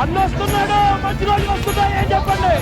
అన్నొస్తున్నాడు మంచి రోజులు వస్తున్నాయి. ఏం చెప్పండి?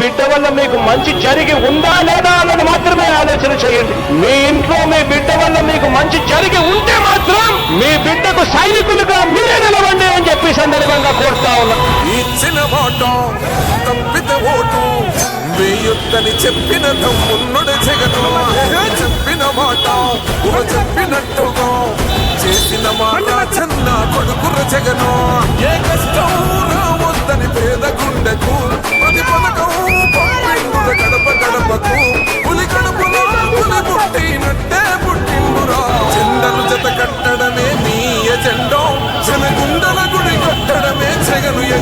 బిడ్డ వల్ల మీకు మంచి జరిగి ఉందా లేదా అన్నది మాత్రమే ఆలోచన చేయండి. మీ ఇంట్లో మీ బిడ్డ వల్ల మీకు మంచి జరిగి ఉంటే మాత్రం మీ బిడ్డకు సైనికులుగా మీరే నిలవండి అని చెప్పి సందర్భంగా కోరుతా ఉన్నా. ఇచ్చిన మాట తప్పిత ఓటు వేయొద్దని చెప్పిన జగను. చెప్పిన మాట చెప్పినట్టుగా చేసిన మాట చన్న కొడుకుర జగను. ఏ కష్టం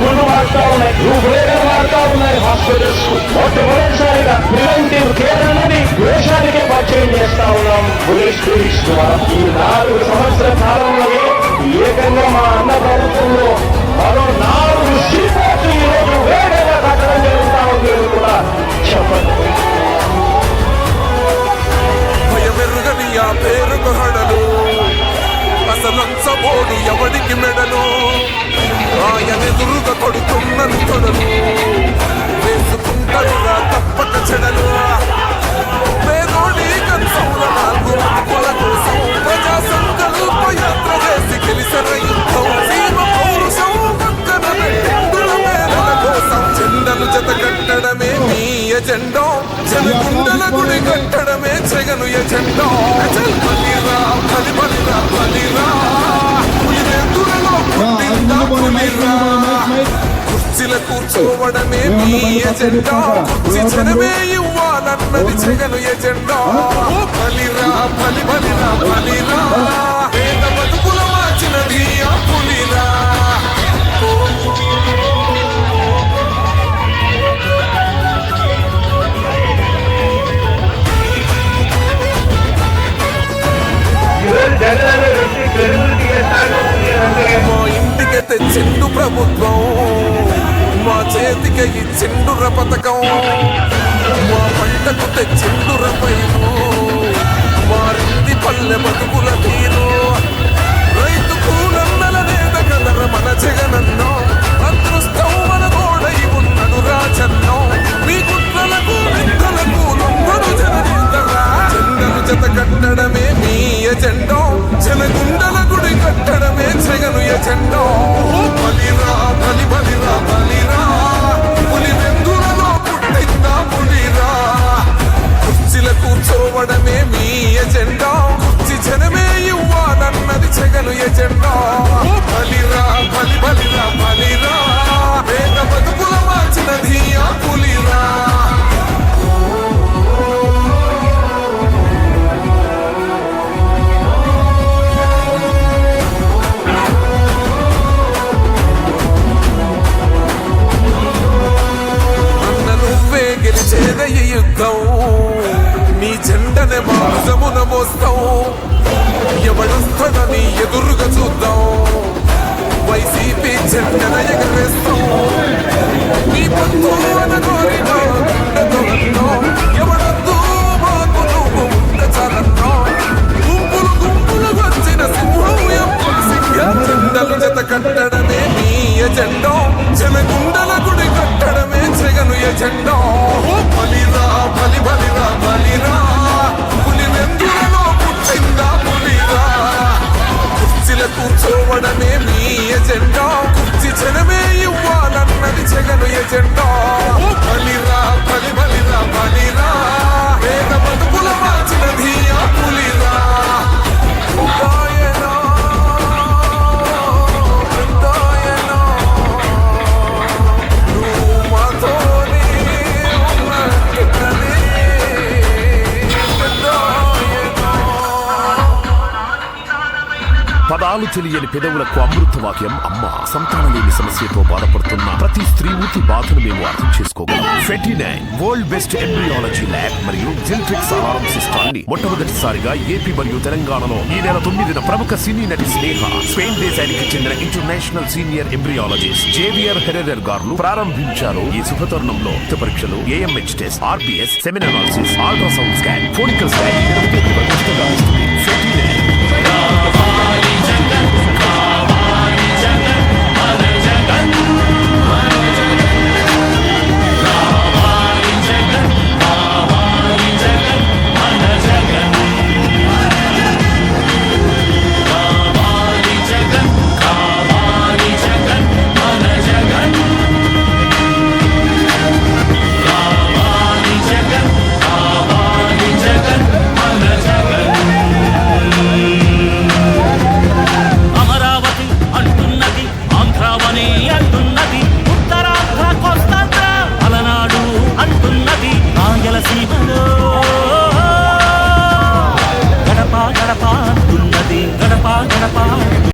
మొట్టమొదటిసారిగా స్కూల్ మారుతా ఉన్నాయి. రూపురేఖలు మారుతా ఉన్నాయి. హాస్పిటల్స్ మొట్టమొదటిసారిగా ప్రివెంటివ్ కేర్ అన్నది దేశానికే పరిచయం చేస్తా ఉన్నాం. పోలీస్ క్లినిక్స్ ద్వారా ఈ నాలుగు ఎజెండో. జనగుండల గుడి కట్టడమే జగను ఎజెండో. అచల్ బలిరా బలి బలిరా బలిరా పులివెందులలో పుట్టిందా పులిరా. కుర్చీల కూర్చోవడమే మీ ఎజెండా. కుర్చీ జనమే ఇవ్వాలన్నది జగను ఎజెండా. ఓ బలిరా బలి బలిరా బలిరా పేద బతుకుల మార్చినది ఆ పులిరా. తెచ్చిండు ప్రభుత్వం. మా చేతికి ఇచ్చిండుర పథకం. మా పంటకు తెచ్చిండుర పైరు. మారింది పల్లె బతుకుల తీరు రైతు కూలన్నల నేత కదర మన జగనన్నో. అదృష్టం మన గోడై ఉన్నడు రాజన్నో. మీ కుట్రలకు నిందలకు లొంగడు జననేతరా జెండలు జత నీ జెండనే మాసమున మోస్తాం ఎవడొస్తాడని ఎదురుగా చూద్దాం. వైసీపీ జెండన ఎగరేస్తాం నీ పొత్తు తెలియని పెదవులకు అమృతవాక్యం అమ్మ సంతానం లేని సమస్యతో బాధపడుతున్న ప్రతి స్త్రీమూర్తి బాధను మేము అర్థం చేసుకోగలం. Ferty nine world best embryology lab మరియు జెల్ట్రిక్స్ అలారం సిస్టాన్ని మొట్టమొదటిసారిగా ఏపీ మరియు తెలంగాణలో ఈ నెల తొమ్మిదిన ప్రముఖ సినీ నటి స్నేహ స్పెయిన్ దేశానికి చెందిన international senior embryologist Javier Herrera గారు ప్రారంభించారు. ఈ శుభతరుణంలో రక్త పరీక్షలు AMH test RBS semen analysis ultrasound scan ఫోనికల్ scan ఉచితంగా